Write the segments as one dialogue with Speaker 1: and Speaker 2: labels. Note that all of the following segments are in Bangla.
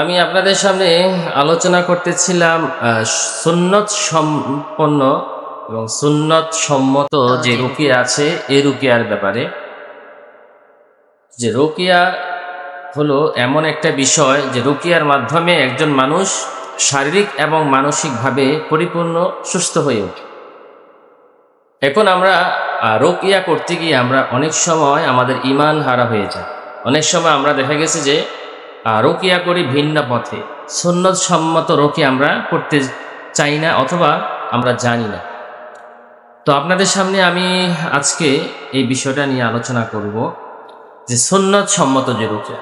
Speaker 1: আমি আপনাদের সামনে আলোচনা করতেছিলাম সুন্নত সম্পন্ন এবং সুন্নত সম্মত যে রুকিয়া আছে এ রুকিয়ার ব্যাপারে। যে রুকিয়া হলো এমন একটা বিষয় যে রুকিয়ার মাধ্যমে একজন মানুষ শারীরিক এবং মানসিকভাবে পরিপূর্ণ সুস্থ হয়ে ওঠে। এখন আমরা রোকিয়া করতে গিয়ে আমরা অনেক সময় আমাদের ইমান হারা হয়ে যায় অনেক সময় আমরা দেখা গেছে যে রোকিয়া করি ভিন্ন পথে। সুন্নত সম্মত রোকি আমরা করতে চাই না অথবা আমরা জানি না। তো আপনাদের সামনে আমি আজকে এই বিষয়টা নিয়ে আলোচনা করব যে সুন্নত সম্মত যে রোকিয়া।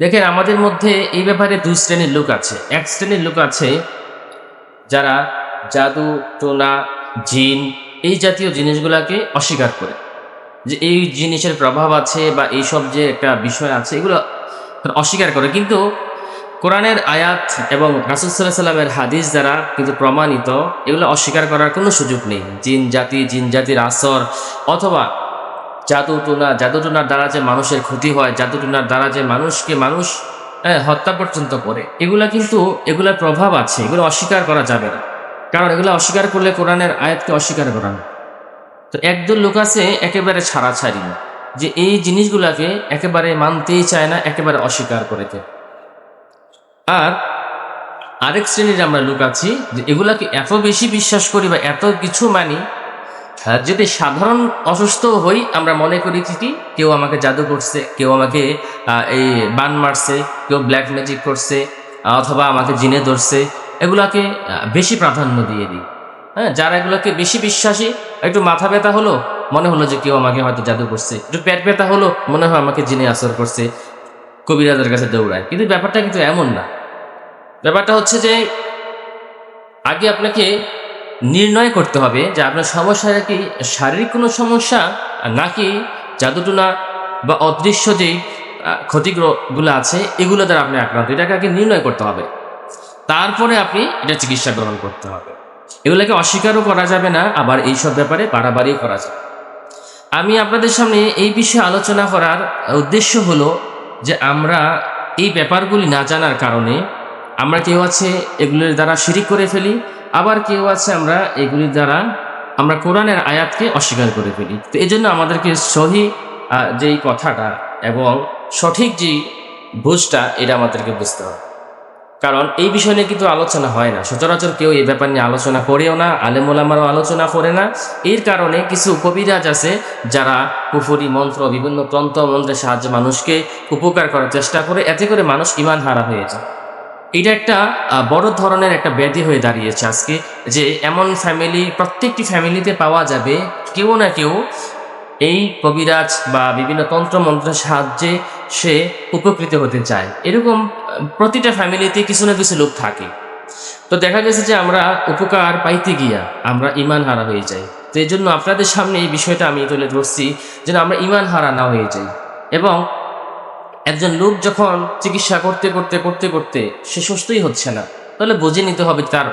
Speaker 1: দেখেন, আমাদের মধ্যে এই ব্যাপারে দুই শ্রেণির লোক আছে। এক শ্রেণির লোক আছে যারা জাদু, টোনা, জিন এই জাতীয় জিনিসগুলোকে অস্বীকার করে। যে এই জিনিসের প্রভাব আছে বা এইসব যে একটা বিষয় আছে, এগুলো অস্বীকার করে। কিন্তু কোরআনের আয়াত এবং রাসুসাল্লাহ সাল্লামের হাদিস দ্বারা কিন্তু প্রমাণিত, এগুলো অস্বীকার করার কোনো সুযোগ নেই। জিন, জাতি, জিন, জাতির আসর অথবা জাদু টুনা, জাদু টুনার দ্বারা যে মানুষের ক্ষতি হয়, জাদু টুনার দ্বারা যে মানুষকে মানুষ হত্যা পর্যন্ত করে। এগুলা কিন্তু, এগুলার প্রভাব আছে, এগুলো অস্বীকার করা যাবে না। কারণ এগুলো অস্বীকার করলে কোরআনের আয়াতকে অস্বীকার করা তো একদল লোক আছে, একেবারে ছাড়াছাড়ি। যে এই জিনিসগুলাকে একেবারে মানতেই চায় না, একেবারে অস্বীকার করে দেয় আর আরেক শ্রেণির আমরা লোক আছি যে এগুলাকে এত বেশি বিশ্বাস করি বা এত কিছু মানি যদি সাধারণ অসুস্থ হই, আমরা মনে করি কি কেউ আমাকে জাদু করছে, কেউ আমাকে এই বান মারছে, কেউ ব্ল্যাক ম্যাজিক করছে, অথবা আমাকে জিনে ধরছে, এগুলাকে বেশি প্রাধান্য দিয়ে দিই। হ্যাঁ যারা এগুলোকে বেশি বিশ্বাসী, একটু মাথা ব্যথা হলো? মনে হলো যে কেউ আমাকে হয়তো জাদু করছে। একটু পেট ব্যথা হলো, মনে হয় আমাকে জিনে আসর করছে কবিরাজের কাছে দৌড়ায়। কিন্তু ব্যাপারটা কিন্তু এমন না। ব্যাপারটা হচ্ছে যে আগে আপনাকে নির্ণয় করতে হবে যে আপনার সমস্যাটা কি, শারীরিক কোনো সমস্যা, নাকি জাদুটুনা বা অদৃশ্য যেই ক্ষতিগুলো আছে, এগুলো দ্বারা আপনি আক্রান্ত। এটাকে আগে নির্ণয় করতে হবে। তারপরে আপনি এটা চিকিৎসা গ্রহণ করতে হবে। এগুলোকে অস্বীকারও করা যাবে না, আবার এইসব ব্যাপারে বাড়াবাড়িও করা যাবে। আমি আপনাদের সামনে এই বিষয়ে আলোচনা করার উদ্দেশ্য হলো যে আমরা এই ব্যাপারগুলি না জানার কারণে আমরা কেউ আছে এগুলির দ্বারা শিরিক করে ফেলি, আবার কেউ আছে আমরা এগুলির দ্বারা আমরা কোরআনের আয়াতকে অস্বীকার করে ফেলি। তো এই জন্য আমাদেরকে সহি যেই কথাটা এবং সঠিক যেই বুঝটা এটা আমাদেরকে বুঝতে হবে। কারণ এই বিষয় নিয়ে কিন্তু আলোচনা হয় না। সচরাচর কেউ এই ব্যাপার নিয়ে আলোচনা করেও না আলেমোলামারও আলোচনা করে না। এর কারণে কিছু কবিরাজ আছে যারা কুফুরি মন্ত্র, বিভিন্ন তন্ত্র মন্ত্রের সাহায্যে মানুষকে উপকার করার চেষ্টা করে, এতে করে মানুষ ইমান হারা হয়ে যায়। এটা একটা বড় ধরনের একটা ব্যাধি হয়ে দাঁড়িয়েছে আজকে যে এমন ফ্যামিলি প্রত্যেকটি ফ্যামিলিতে পাওয়া যাবে, কেউ না কেউ এই কবিরাজ বা বিভিন্ন তন্ত্রমন্ত্রের সাহায্যে সে উপকৃত হতে চায়। এরকম প্রতিটা ফ্যামিলিতে কিছু না কিছু লোক থাকে। তো দেখা গেছে যে আমরা উপকার পাইতে গিয়া আমরা ইমান হারা হয়ে যাই। তো এই জন্য আপনাদের সামনে এই বিষয়টা আমি তুলে ধরছি, যেন আমরা ইমান হারা না হয়ে যাই। এবং একজন লোক যখন চিকিৎসা করতে করতে করতে করতে সে সুস্থই হচ্ছে না, তাহলে বুঝে নিতে হবে তার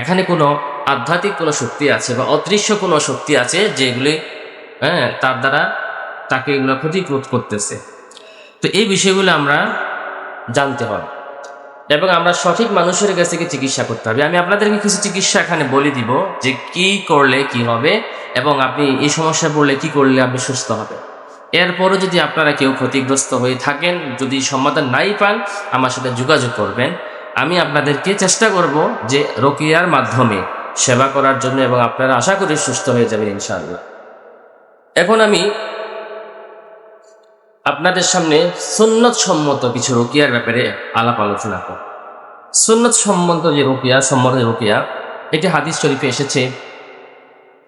Speaker 1: এখানে কোনো আধ্যাত্মিক কোনো শক্তি আছে বা অদৃশ্য কোনো শক্তি আছে যেগুলি হ্যাঁ তার দ্বারা তাকে এগুলো ক্ষতিগ্রস্ত করতেছে। তো এই বিষয়গুলো আমরা জানতে হবে। এবং আমরা সঠিক মানুষের কাছ থেকে চিকিৎসা করতে হবে। আমি আপনাদেরকে কিছু চিকিৎসা এখানে বলে দিব যে কি করলে কি হবে এবং আপনি এই সমস্যা পড়লে কি করলে আপনি সুস্থ হবে এরপরও যদি আপনারা কেউ ক্ষতিগ্রস্ত হয়ে থাকেন, যদি সমাধান নাই পান, আমার সাথে যোগাযোগ করবেন। আমি আপনাদেরকে চেষ্টা করব যে রোকিয়ার মাধ্যমে সেবা করার জন্য এবং আপনারা আশা করি সুস্থ হয়ে যাবেন ইনশাআল্লাহ। এখন আমি আপনাদের সামনে সুন্নত সম্মত কিছু রোকিয়ার ব্যাপারে আলাপ আলোচনা করব। সুন্নত সম্মত যে রোকিয়া, সম্মত রোকিয়া, এটি হাদিস শরীফে এসেছে।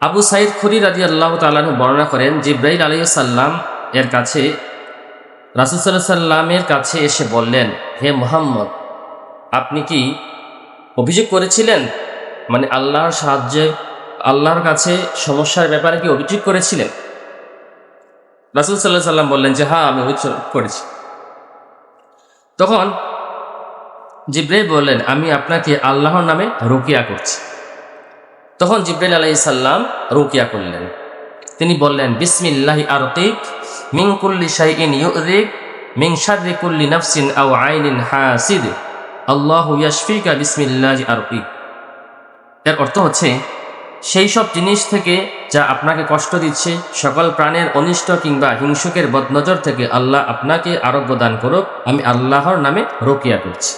Speaker 1: আবু সাইদ খরি রাজি আল্লাহ তালু বর্ণনা করেন, জিব্রাইল আলাইসাল্লাম এর কাছে রাসুসাল্লাহ সাল্লামের কাছে এসে বললেন, হে মোহাম্মদ, আপনি কি অভিযোগ করেছিলেন? মানে আল্লাহর সাহায্যে, আল্লাহর কাছে সমস্যার ব্যাপারে কি অভিযোগ করেছিলেন? রাসুল সাল্লাহ সাল্লাম বললেন যে হ্যাঁ আমি অভিযোগ করেছি তখন জিব্রাইল বললেন, আমি আপনাকে আল্লাহর নামে রুকিয়া করছি। তখন জিব্রাইল আলাই সাল্লাম রুকিয়া করলেন। তিনি বললেন, বিসমিল্লাহি আরতিক মিনকুল্লি শাইইন ইউদিক মিন শাররি কুল্লি নাফসিন আও আইনিন হাসিদ। আল্লাহু ইয়াশফিকা বিসমিল্লাহি আরকি এর অর্থ হচ্ছে সেই সব জিনিস থেকে যা আপনাকে কষ্ট দিচ্ছে, সকল প্রাণের অনিষ্ট কিংবা হিংসুকের বদনজর থেকে আল্লাহ আপনাকে আরোগ্য দান করুক, আমি আল্লাহর নামে রোকিয়া করছি।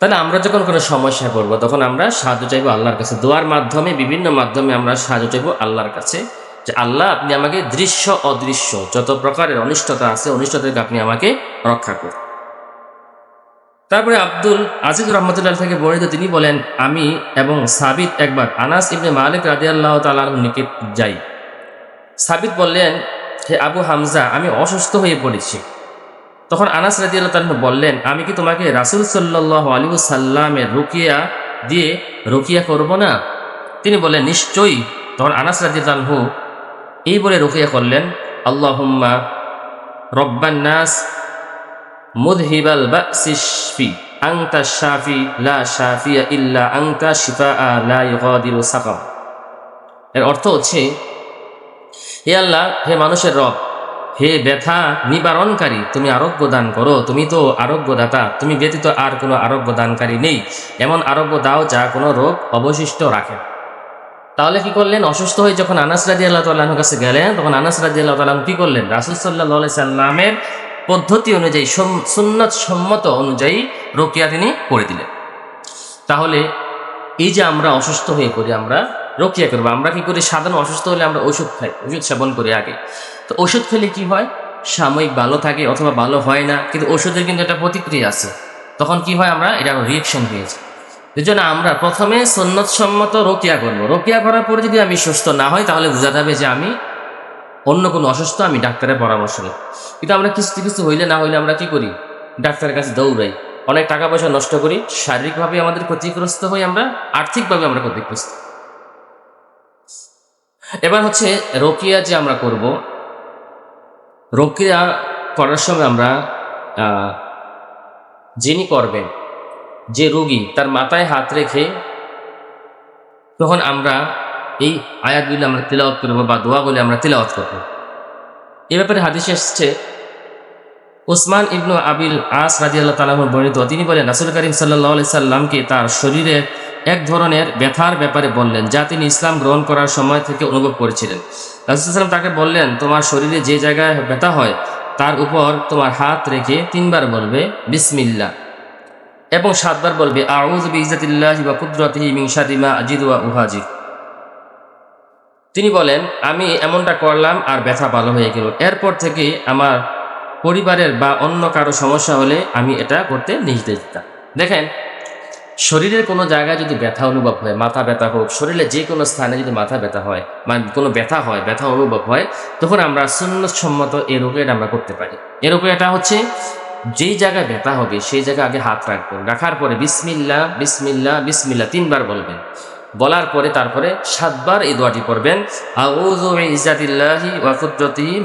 Speaker 1: তাহলে আমরা যখন কোনো সমস্যায় পড়ব, তখন আমরা সাহায্য চাইব আল্লাহর কাছে। দোয়ার মাধ্যমে, বিভিন্ন মাধ্যমে আমরা সাহায্য চাইব আল্লাহর কাছে যে, আল্লাহ, আপনি আমাকে দৃশ্য অদৃশ্য, যত প্রকারের অনিষ্টতা আছে, অনিষ্ট থেকে আপনি আমাকে রক্ষা করুন। তারপরে আব্দুল আজিজ রহমতুল্লাহ থেকে বর্ণিত তিনি বলেন, আমি এবং সাবিত একবার আনাস ইবনে মালিক রাদিয়াল্লাহ তালার নিকট যাই। সাবিত বললেন, হে আবু হামজা, আমি অসুস্থ হয়ে পড়েছি। তখন আনাস রাদিয়াল্লাহ তালু বললেন, আমি কি তোমাকে রাসুল সাল্লাহ আলী সাল্লামের রুকিয়া দিয়ে রুকিয়া করব না? তিনি বললেন, নিশ্চয়ই। তখন আনাস রাদিয়াল্লাহু এই বলে রুকিয়া করলেন, আল্লাহুম্মা রব্বান নাস মুদহিবাল বাসিশফি আংতা শাফি, লা শাফিয়া ইল্লা আংতা শিফা লা ইগাদিরু সাকাম এর অর্থ হচ্ছে, হে আল্লাহ, হে মানুষের রব, হে ব্যথা নিবারণকারী, তুমি আরোগ্য দান করো, তুমি তো আরোগ্যদাতা, তুমি ব্যতীত আর কোনো আরোগ্য দানকারী নেই, এমন আরোগ্য দাও যা কোনো রোগ অবশিষ্ট রাখে তাহলে কি করলেন? অসুস্থ হয়ে যখন আনাস রাজি আল্লাহ তাল্লাহর কাছে গেলেন, তখন আনাস রাজি আল্লাহ তাল্লাহ কি করলেন? রাসুল সাল্লাহ সাল্লামের পদ্ধতি অনুযায়ী সুন্নত সম্মত অনুযায়ী রোকিয়া তিনি করে দিলেন। তাহলে এই যে আমরা অসুস্থ হয়ে পড়ি, আমরা রোকিয়া করব। আমরা কি করি? সাধারণ অসুস্থ হলে আমরা ওষুধ খাই, ওষুধ সেবন করি আগে। তো ওষুধ খেলে কি হয়? সাময়িক ভালো থাকে অথবা ভালো হয় না, কিন্তু ওষুধের কিন্তু একটা প্রতিক্রিয়া আছে। তখন কি হয় আমরা? এটা রিয়েকশন পেয়েছি এই জন্য আমরা প্রথমে সন্ন্যত সম্মত রোকিয়া করব। রোকিয়া করার পরে যদি আমি সুস্থ না হয় তাহলে বোঝা যাবে যে আমি অন্য কোনো অসুস্থ আমি ডাক্তারের পরামর্শ নেই। কিন্তু আমরা কিছু কিছু হইলে না হইলে আমরা কি করি? ডাক্তারের কাছে দৌড়াই। অনেক টাকা পয়সা নষ্ট করি। শারীরিকভাবে আমাদের ক্ষতিগ্রস্ত হই আমরা, আর্থিকভাবে আমরা ক্ষতিগ্রস্ত। এবার হচ্ছে রোকিয়া যে আমরা করব, রোকিয়া করার সময় আমরা যিনি করবেন, যে রোগী, তার মাথায় হাত রেখে তখন আমরা এই আয়াতগুলি আমরা তিলাওয়াত করব বা দোয়াগুলি আমরা তিলাওয়াত করব। এ ব্যাপারে হাদিস এসছে ওসমান ইবনু আবিল আস রাজি আল্লাহ তালাহ বর্ণিত, তিনি বলেন, রাসুল করিম সাল্লাহ সাল্লামকে তার শরীরে এক ধরনের ব্যথার ব্যাপারে বললেন, যা তিনি ইসলাম গ্রহণ করার সময় থেকে অনুভব করেছিলেন। রাসুলাম তাকে বললেন, তোমার শরীরে যে জায়গায় ব্যথা হয়, তার উপর তোমার হাত রেখে তিনবার বলবে বিসমিল্লা এবং সাতবার বলবে আউজ বিজাতিল্লাহ বা কুদরতিহি মিংসাদিমা আজিদুয়া উহাজিদ তিনি বলেন, আমি এমনটা করলাম আর ব্যথা ভালো হয়ে গেল। এরপর থেকে আমার পরিবারের বা অন্য কারও সমস্যা হলে আমি এটা করতে নির্দেশ দিতাম। দেখেন, শরীরের কোনো জায়গায় যদি ব্যথা অনুভব হয়, মাথা ব্যথা হোক শরীরে যে কোনো স্থানে যদি মাথা ব্যথা হয় মানে কোনো ব্যথা হয়, ব্যথা অনুভব হয়, তখন আমরা সুন্নতসম্মত এই রোগের আমরা করতে পারি। এ এটা হচ্ছে, যেই জায়গায় ব্যথা হবে, সেই জায়গায় আগে হাত রাখবেন। রাখার পরে বিসমিল্লা বিসমিল্লা বিসমিল্লা তিনবার বলবেন। বলার পরে তারপরে সাতবার এই দোয়াটি পড়বেন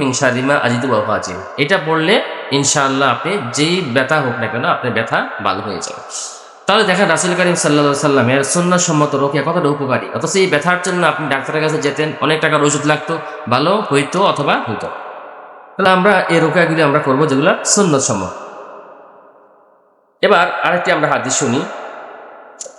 Speaker 1: মিংসাদিমা আজিদু আজিম এটা পড়লে ইনশাআল্লাহ আপনি যেই ব্যথা হোক না কেন আপনার ব্যথা ভালো হয়ে যাবে। তাহলে দেখেন রাসুল করিম সাল্লা সাল্লামের সম্মত রোগিয়া কতটা উপকারী? অথচ এই ব্যথার জন্য আপনি ডাক্তারের কাছে যেতেন, অনেক টাকার ওষুধ লাগতো, ভালো হইতো অথবা হইতো তাহলে আমরা এই রোগিয়াগুলি আমরা করব যেগুলো সুন্নত সম্মত। এবার আরেকটি আমরা হাদিস শুনি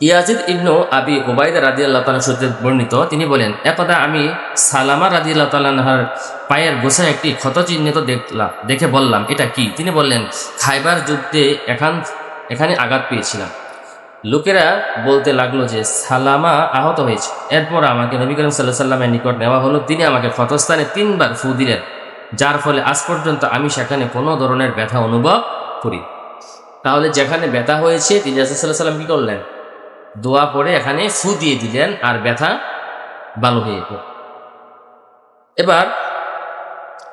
Speaker 1: ইয়াজিদ ইবনু আবি ওবায়দা রাজি আল্লাহ সূত্রে বর্ণিত, তিনি বলেন, একদা আমি সালামা রাজি আল্লাহ তালাহার পায়ের গোসায় একটি ক্ষত চিহ্নিত দেখলাম দেখে বললাম, এটা কি? তিনি বললেন, খাইবার যুদ্ধে এখান, এখানে আঘাত পেয়েছিলাম। লোকেরা বলতে লাগল যে, সালামা আহত হয়েছে। এরপর আমাকে নবী করিম সাল্লাহ সাল্লামের নিকট নেওয়া হলো। তিনি আমাকে ক্ষতস্থানে তিনবার ফু দিলেন। যার ফলে আজ পর্যন্ত আমি সেখানে কোনো ধরনের ব্যথা অনুভব করি তাহলে যেখানে ব্যথা হয়েছে, তিনি রাসুল্লাহ সাল্লাম কী করলেন? দোয়া পরে এখানে ফু দিয়ে দিলেন আর ব্যথা ভালো হয়ে গেল। এবার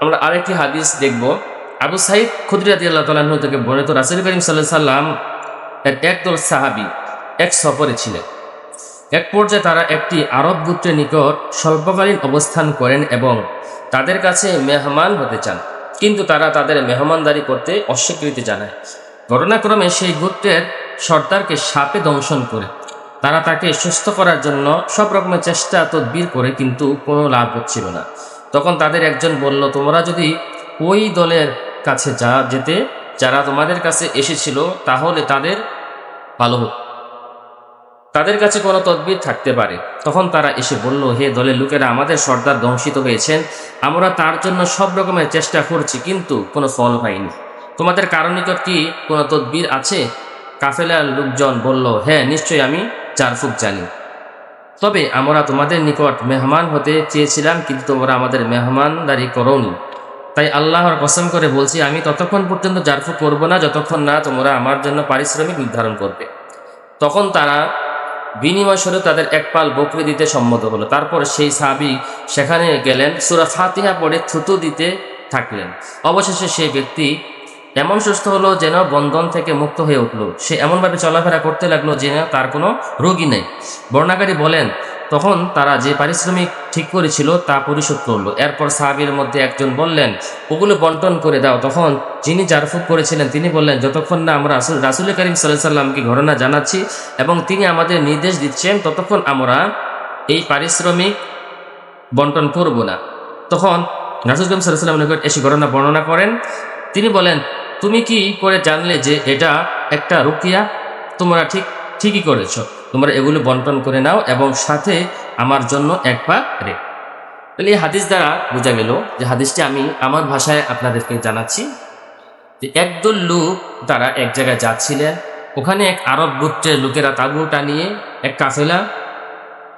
Speaker 1: আমরা আরেকটি হাদিস দেখব। আবু সাইদ খুদরিয়াদি আল্লাহ তালাহ থেকে বর্ণিত রাসুল করিম সাল্লাহ সাল্লাম এর একদল সাহাবি এক সফরে ছিলেন। এক পর্যায়ে তারা একটি আরব গোত্রের নিকট স্বল্পকালীন অবস্থান করেন এবং তাদের কাছে মেহমান হতে চান। কিন্তু তারা তাদের মেহমানদারি করতে অস্বীকৃতি জানায়। ঘটনাক্রমে সেই গোত্রের সর্দারকে সাপে দংশন করে। তারা তাকে সুস্থ করার জন্য সব রকমের চেষ্টা তদবির করে, কিন্তু কোনো লাভ হচ্ছিল না। তখন তাদের একজন বলল, তোমরা যদি ওই দলের কাছে যা যেতে, যারা তোমাদের কাছে এসেছিল, তাহলে তাদের ভালো হতো তাদের কাছে কোনো তদবির থাকতে পারে। তখন তারা এসে বলল, হে দলের লোকেরা, আমাদের সর্দার ধ্বংসিত হয়েছেন। আমরা তার জন্য সব রকমের চেষ্টা করছি, কিন্তু কোনো ফল পাইনি। তোমাদের কারণ নিকট কি কোনো তদবির আছে? কাফেলার লোকজন বলল হ্যাঁ নিশ্চয়ই আমি চারফুক জানি। তবে আমরা তোমাদের নিকট মেহমান হতে চেয়েছিলাম, কিন্তু তোমরা আমাদের মেহমানদারি করোনি। তাই আল্লাহর কসম করে বলছি, আমি ততক্ষণ পর্যন্ত জারফু করব না, যতক্ষণ না তোমরা আমার জন্য পারিশ্রমিক নির্ধারণ করবে। তখন তারা বিনিময় স্বরূপ তাদের এক পাল বকরি দিতে সম্মত হলো। তারপর সেই সাবি সেখানে গেলেন, সুরা ফাতিহা পড়ে থুতু দিতে থাকলেন। অবশেষে সেই ব্যক্তি এমন সুস্থ হলো যেন বন্ধন থেকে মুক্ত হয়ে উঠল। সে এমনভাবে চলাফেরা করতে লাগল যেন তার কোনো রোগী নেই। বর্ণাকারী বলেন, তখন তারা যে পারিশ্রমিক ঠিক করেছিল তা পরিশোধ করল। এরপর সাহাবির মধ্যে একজন বললেন, ওগুলো বন্টন করে দাও। তখন যিনি জারফুক করেছিলেন, তিনি বললেন, যতক্ষণ না আমরা রাসুল করিম সাল্লাহ সাল্লামকে ঘটনা জানাচ্ছি এবং তিনি আমাদের নির্দেশ দিচ্ছেন, ততক্ষণ আমরা এই পারিশ্রমিক বন্টন করব না। তখন রাসুল করিম সাল্লাহ সাল্লাম নিকট এসে ঘটনা বর্ণনা করেন। তিনি বলেন তুমি কি করে জানলে যে এটা একটা রুকিয়া? তোমরা ঠিক, ঠিকই করেছ। তোমরা এগুলো বন্টন করে নাও এবং সাথে আমার জন্য এক পা রে। তাহলে এই হাদিস দ্বারা বোঝা গেল যে হাদিসটি আমি আমার ভাষায় আপনাদেরকে জানাচ্ছি যে একদল লোক তারা এক জায়গায় যাচ্ছিলেন। ওখানে এক আরব গোত্রের লোকেরা তাবু টানিয়ে এক কাফেলা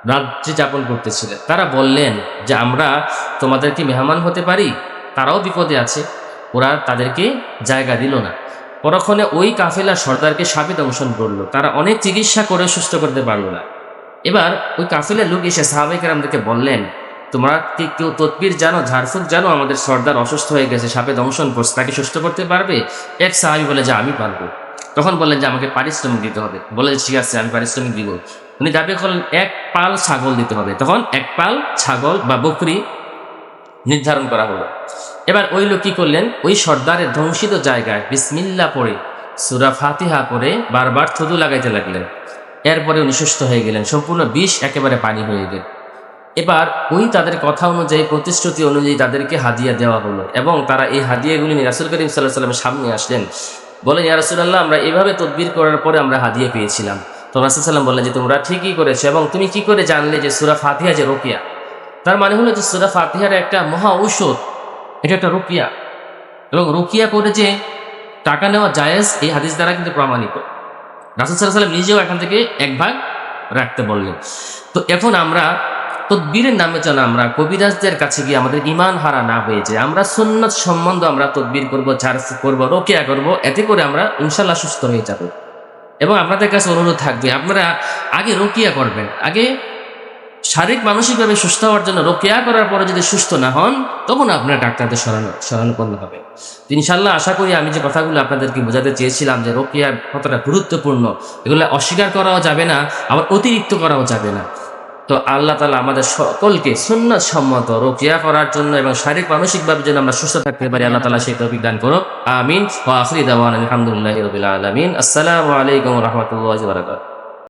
Speaker 1: রাজ্যে যাপন করতেছিলেন। তারা বললেন যে, আমরা তোমাদের কি মেহমান হতে পারি? তারাও বিপদে আছে। ওরা তাদেরকে জায়গা দিল না। পরক্ষণে ওই কাফেলা সর্দারকে সাপে দংশন করল। তারা অনেক চিকিৎসা করে সুস্থ করতে পারল না। এবার ওই কাফেলার লোক এসে সাহাবেকেরামদেরকে বললেন, তোমরা কি কেউ তদবির জানো, ঝাড়ফুঁক জানো? আমাদের সর্দার অসুস্থ হয়ে গেছে, সাপে দংশন করছে, তাকে সুস্থ করতে পারবে? এক সাহাবি বলে, যে, আমি পারব। তখন বললেন, যে, আমাকে পারিশ্রমিক দিতে হবে। বলে, ঠিক আছে, আমি পারিশ্রমিক দিব। উনি দাবি করলেন, এক পাল ছাগল দিতে হবে। তখন এক পাল ছাগল বা বকরি নির্ধারণ করা হলো। এবার ওই লোক কি করলেন? ওই সর্দারের ধ্বংসিত জায়গায় বিসমিল্লা পড়ে, সুরা ফাতিহা পরে বারবার থুতু লাগাইতে লাগলেন। এরপরে উনি সুস্থ হয়ে গেলেন, সম্পূর্ণ বিষ একেবারে পানি হয়ে গেল। এবার ওই তাদের কথা অনুযায়ী, প্রতিশ্রুতি অনুযায়ী তাদেরকে হাদিয়া দেওয়া হলো এবং তারা এই হাদিয়াগুলি রাসুল করিম সাল্লাহ সাল্লামের সামনে আসলেন। বলেন, ইয়া রাসুলাল্লাহ, আমরা এভাবে তদবির করার পরে আমরা হাদিয়া পেয়েছিলাম। তো রাসুল সাল্লাম বললেন যে, তোমরা ঠিকই করেছ এবং তুমি কি করে জানলে যে সুরা ফাতিহা যে রোকিয়া? তার মানে হলো যে সুরা ফাতিহার একটা মহা ঔষধ। এটা একটা রুকিয়া। এবং রুকিয়া করে যে টাকা নেওয়া জায়েজ, এই হাদিস দ্বারা কিন্তু প্রমাণিত। রাসুল সাল্লাহ সাল্লাম নিজেও এখান থেকে এক ভাগ রাখতে বললেন। তো এখন আমরা তদবীরের নামে যেন আমরা। কবিরাজদের কাছে গিয়ে আমাদের ইমান হারা না হয়ে যায়। আমরা সুন্নত সম্বন্ধ আমরা তদবির করব ঝাড়ফু করব, রোকিয়া করব, এতে করে আমরা ইনশাল্লাহ সুস্থ হয়ে যাব। এবং আপনাদের কাছে অনুরোধ থাকবে, আপনারা আগে রোকিয়া করবেন। আগে শারীরিক, মানসিকভাবে সুস্থ হওয়ার জন্য রোকেয়া করার পরে যদি সুস্থ না হন, তখন আপনার ডাক্তারদের সরানো শরণাপন্ন হবে। ইনশাল্লাহ আশা করি আমি যে কথাগুলো আপনাদেরকে বোঝাতে চেয়েছিলাম যে রোকেয়া কতটা গুরুত্বপূর্ণ, এগুলো অস্বীকার করাও যাবে না, আবার অতিরিক্ত করাও যাবে না। তো আল্লাহ তালা আমাদের সকলকে সুন্নত সম্মত রোকিয়া করার জন্য এবং শারীরিক, মানসিকভাবে যেন আমরা সুস্থ থাকতে পারি, আল্লাহ তালা সেই তৌফিক দান করো আমিন। ও আফরিদ আলহামদুলিল্লাহ রবিল আলমিন। আসসালামু আলাইকুম রহমতুল্লাহ